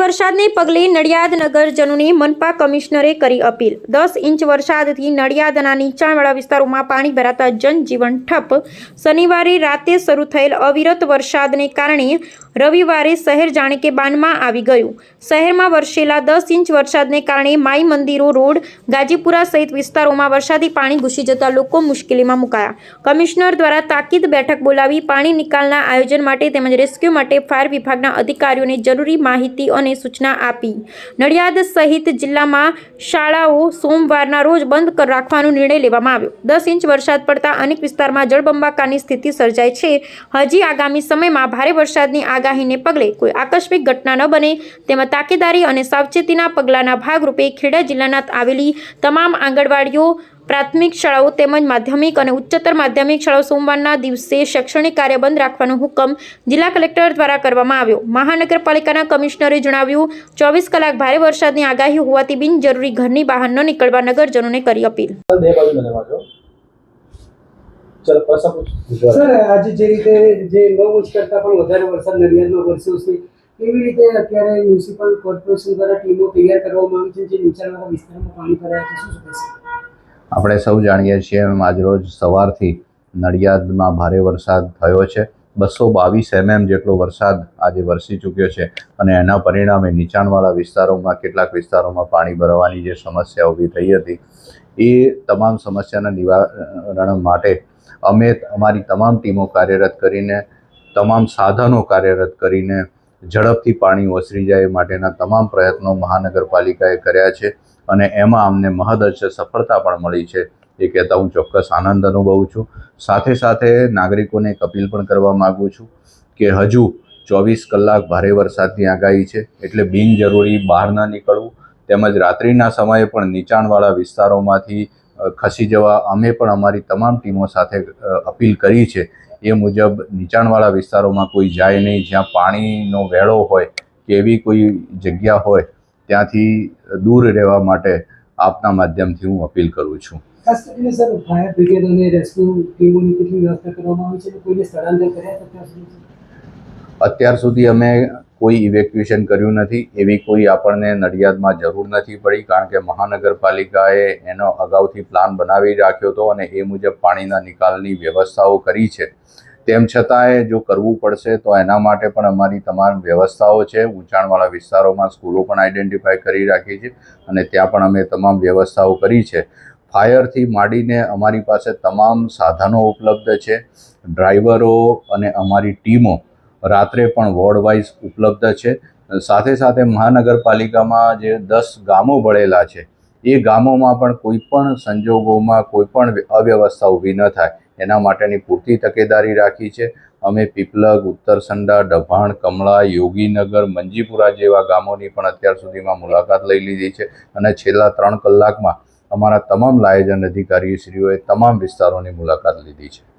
વરસાદને પગલે નડિયાદ નગરજનોને મનપા કમિશનરે કરી અપીલ. દસ ઇંચ વરસાદથી નડિયાદના નીચાણવાળા વિસ્તારોમાં પાણી ભરાતા જનજીવન ઠપ. શનિવારે રાતે શરૂ થયેલ અવિરત વરસાદને કારણે રવિવારે શહેર જાણે કે બાનમાં આવી ગયું. શહેરમાં વરસેલા દસ ઇંચ વરસાદને કારણે માઈ મંદિરો, રોડ, ગાજીપુરા સહિત વિસ્તારોમાં વરસાદી પાણી ઘૂસી જતા લોકો મુશ્કેલીમાં મુકાયા. કમિશનર દ્વારા તાકીદ બેઠક બોલાવી પાણી નિકાલના આયોજન માટે તેમજ રેસ્ક્યુ માટે ફાયર વિભાગના અધિકારીઓને જરૂરી માહિતી અને સૂચના આપી. નડિયાદ સહિત જિલ્લામાં શાળાઓ સોમવારના રોજ બંધ રાખવાનો નિર્ણય લેવામાં આવ્યો. દસ ઇંચ વરસાદ પડતા અનેક વિસ્તારમાં જળબંબાકારની સ્થિતિ સર્જાઈ છે. હજી આગામી સમયમાં ભારે વરસાદની આગાહીને પગલે કોઈ આકસ્મિક ઘટના ન બને તેમાં તાકેદારી અને સાવચેતીના પગલાંના ભાગરૂપે ખેડા જિલ્લાના આવેલી તમામ આંગણવાડીઓ પ્રાથમિક શાળાઓ તેમજ માધ્યમિક અને ઉચ્ચતર માધ્યમિક શાળાઓ સોમવારના દિવસે શૈક્ષણિક કાર્ય બંધ રાખવાનો હુકમ જિલ્લા કલેક્ટર દ્વારા કરવામાં આવ્યો. મહાનગરપાલિકાના કમિશનરે જણાવ્યું ચોવીસ કલાક ભારે વરસાદની આગાહી હોવાથી બિનજરૂરી ઘરની બહાર ન નીકળવા નગરજનોને કરી અપીલ. બે બાજુ મને વાંચો. ચલો પ્રશ્ન પૂછ સર આજે જે રીતે જે નવ ઇંચ કરતાં પણ વધારે વરસાદ નડિયાદમાં વરસ્યો છે કેવી રીતે અત્યારે મ્યુનિસિપલ કોર્પોરેશન દ્વારા ટીમો તૈયાર કરવામાં આવી છે જે નીચાણવાળા વિસ્તારમાં પાણી ભરાયા છે શું શું આપણે સૌ જાણીએ છીએ એમ આજરોજ સવારથી નડિયાદમાં ભારે વરસાદ થયો છે. બસો બાવીસ એમએમ જેટલો વરસાદ આજે વરસી ચૂક્યો છે અને એના પરિણામે નીચાણવાળા વિસ્તારોમાં, કેટલાક વિસ્તારોમાં પાણી ભરવાની જે સમસ્યા ઊભી થઈ હતી, એ તમામ સમસ્યાના નિવારણ માટે અમે અમારી તમામ ટીમો કાર્યરત કરીને, તમામ સાધનો કાર્યરત કરીને ઝડપથી પાણી ઓસરી જાય માટેના તમામ પ્રયત્નો મહાનગરપાલિકાએ કર્યા છે. અને એમાં અમને મહદઅંશે સફળતા પણ મળી છે એ કહેતા હું ચોક્કસ આનંદ અનુભવું છું. સાથે સાથે નાગરિકોને એક અપીલ પણ કરવા માગું છું કે હજુ ચોવીસ કલાક ભારે વરસાદની આગાહી છે એટલે બિનજરૂરી બહાર ન નીકળવું તેમજ રાત્રિના સમયે પણ નીચાણવાળા વિસ્તારોમાંથી ખસી જવા અમે પણ અમારી તમામ ટીમો સાથે અપીલ કરી છે. એ મુજબ નીચાણવાળા વિસ્તારોમાં કોઈ જાય નહીં, જ્યાં પાણીનો વેળો હોય કે એવી કોઈ જગ્યા હોય ત્યાંથી દૂર રહેવા માટે આપના માધ્યમથી હું અપીલ કરું છું. ખાસ કરીને સર ફાયર બ્રિગેડ અને રેસ્ક્યુ ટીમોની કેટલી વ્યવસ્થા કરવામાં આવી છે? કોઈને સ્થળાંતર કર્યા અત્યાર સુધી? અત્યાર સુધી અમે કોઈ ઇવેક્યુએશન કર્યું નથી. એવી કોઈ આપણને નડિયાદમાં જરૂર નથી પડી કારણ કે મહાનગરપાલિકાએ એનો અગાઉથી પ્લાન બનાવી રાખ્યો હતો અને એ મુજબ પાણીના નિકાલની વ્યવસ્થાઓ કરી છે. તેમ છતાંય જો કરવું પડશે તો એના માટે પણ અમારી તમામ વ્યવસ્થાઓ છે. ઊંચાણવાળા વિસ્તારોમાં સ્કૂલો પણ આઈડેન્ટિફાય કરી રાખી છે અને ત્યાં પણ અમે તમામ વ્યવસ્થાઓ કરી છે. ફાયરથી માંડીને અમારી પાસે તમામ સાધનો ઉપલબ્ધ છે. ડ્રાઈવરો અને અમારી ટીમો રાત્રે પણ વોર્ડ વાઇઝ ઉપલબ્ધ છે. સાથે સાથે મહાનગરપાલિકામાં જે દસ ગામો ભળેલા છે, એ ગામોમાં પણ કોઈ પણ સંજોગોમાં કોઈ પણ અવ્યવસ્થા ઊભી ન થાય. એના માટેની પૂરતી તકેદારી રાખી છે. અમે પીપલગ ઉત્તરસંડા ડભાણ, કમળા, યોગીનગર, મંજીપુરા જેવા ગામોની પણ અત્યાર સુધીમાં મુલાકાત લઈ લીધી છે અને છેલ્લા ત્રણ કલાકમાં અમારા તમામ લાયજન અધિકારીશ્રીઓએ તમામ વિસ્તારોની મુલાકાત લીધી છે.